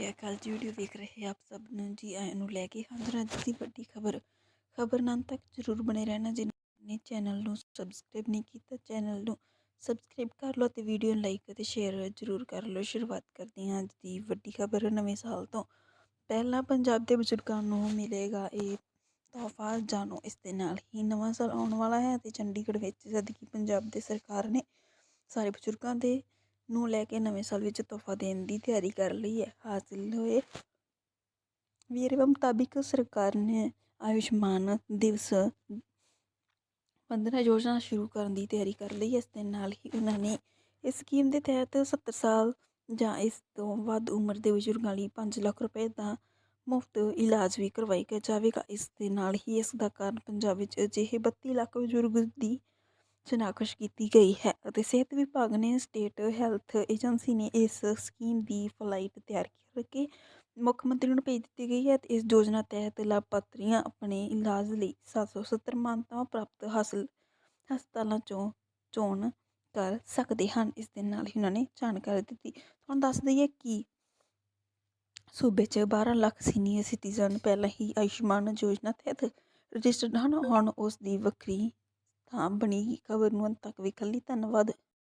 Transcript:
ਸ਼੍ਰੀ ਅਕਾਲ ਜੀ ਵੀਡੀਓ ਵੇਖ ਰਹੇ ਆਪ ਸਭ ਨੂੰ ਜੀ ਆਇਆਂ ਨੂੰ ਲੈ ਕੇ ਹਾਜ਼ਰ ਹਾਂ। ਅੱਜ ਦੀ ਵੱਡੀ ਖਬਰ ਖਬਰ ਨਾਲ ਤੱਕ ਜ਼ਰੂਰ ਬਣੇ ਰਹਿਣਾ। ਜਿਨ੍ਹਾਂ ਨੇ ਚੈਨਲ ਨੂੰ ਸਬਸਕ੍ਰਾਈਬ ਨਹੀਂ ਕੀਤਾ, ਚੈਨਲ ਨੂੰ ਸਬਸਕ੍ਰਾਈਬ ਕਰ ਲਓ ਤੇ ਵੀਡੀਓ ਨੂੰ ਲਾਈਕ ਅਤੇ ਸ਼ੇਅਰ ਜ਼ਰੂਰ ਕਰ ਲਓ। ਸ਼ੁਰੂਆਤ ਕਰਦੇ ਹਾਂ ਅੱਜ ਦੀ ਵੱਡੀ ਖਬਰ ਨਵੇਂ ਸਾਲ ਤੋਂ। ਪਹਿਲਾਂ ਪੰਜਾਬ ਦੇ ਬਜ਼ੁਰਗਾਂ ਨੂੰ ਮਿਲੇਗਾ ਇਹ ਤੋਹਫਾ। ਜਾਣੋ, ਇਸ ਦੇ ਨਾਲ ਹੀ ਨਵਾਂ ਸਾਲ ਆਉਣ ਵਾਲਾ ਹੈ ਤੇ ਚੰਡੀਗੜ੍ਹ ਵਿੱਚ ਜਦਕਿ ਪੰਜਾਬ ਦੇ ਸਰਕਾਰ ਨੇ ਸਾਰੇ ਬਜ਼ੁਰਗਾਂ ਦੇ ਨੂੰ ਲੈ ਕੇ ਨਵੇਂ ਸਾਲ ਵਿੱਚ ਤੋਹਫਾ ਦੇਣ ਦੀ ਤਿਆਰੀ ਕਰ ਲਈ ਹੈ, ਹਾਸਿਲ ਹੋਏ। ਵੇਰਵੇ ਮੁਤਾਬਿਕ ਸਰਕਾਰ ਨੇ ਆਯੁਸ਼ਮਾਨ ਦਿਵਸ ਵੰਦਨਾ ਯੋਜਨਾ ਸ਼ੁਰੂ ਕਰਨ ਦੀ ਤਿਆਰੀ ਕਰ ਲਈ। ਇਸ ਦੇ ਨਾਲ ਹੀ ਉਹਨਾਂ ਨੇ ਇਸ ਸਕੀਮ ਦੇ ਤਹਿਤ 70 ਸਾਲ ਜਾਂ ਇਸ ਤੋਂ ਵੱਧ ਉਮਰ ਦੇ ਬਜ਼ੁਰਗਾਂ ਲਈ 5 ਲੱਖ ਰੁਪਏ ਦਾ ਮੁਫਤ ਇਲਾਜ ਵੀ ਕਰਵਾਇਆ ਜਾਵੇਗਾ। ਇਸ ਦੇ ਨਾਲ ਹੀ ਇਸ ਦਾ ਕਾਰਨ ਪੰਜਾਬ ਵਿੱਚ ਅਜਿਹੇ 32 ਲੱਖ ਬਜ਼ੁਰਗ ਦੀ ਸ਼ਨਾਖਤ ਕੀਤੀ ਗਈ ਹੈ ਅਤੇ ਸਿਹਤ ਵਿਭਾਗ ਨੇ ਸਟੇਟ ਹੈਲਥ ਏਜੰਸੀ ਨੇ ਇਸ ਸਕੀਮ ਦੀ ਫਲਾਈਟ ਤਿਆਰ ਕਰਕੇ ਮੁੱਖ ਮੰਤਰੀ ਨੂੰ ਭੇਜ ਦਿੱਤੀ ਗਈ ਹੈ ਅਤੇ ਇਸ ਯੋਜਨਾ ਤਹਿਤ ਲਾਭਪਾਤਰੀਆਂ ਆਪਣੇ ਇਲਾਜ ਲਈ 770 ਮਾਨਤਾਵਾਂ ਪ੍ਰਾਪਤ ਹਾਸਲ, ਹਸਪਤਾਲਾਂ ਚੋਂ ਚੋਣ ਕਰ ਸਕਦੇ ਹਨ। ਇਸ ਦੇ ਨਾਲ ਹੀ ਉਹਨਾਂ ਨੇ ਜਾਣਕਾਰੀ ਦਿੱਤੀ। ਤੁਹਾਨੂੰ ਦੱਸ ਦਈਏ ਕਿ ਸੂਬੇ 'ਚ 12 ਲੱਖ ਸੀਨੀਅਰ ਸਿਟੀਜ਼ਨ ਪਹਿਲਾਂ ਹੀ ਆਯੁਸ਼ਮਾਨ ਯੋਜਨਾ ਤਹਿਤ ਰਜਿਸਟਰਡ ਹਨ। ਹੁਣ ਉਸ ਦੀ ਵੱਖਰੀ ਥਾਂ ਬਣੀ ਖਬਰ ਨੂੰ ਅੰਤ ਤੱਕ ਵੇਖਣ ਲਈ ਧੰਨਵਾਦ।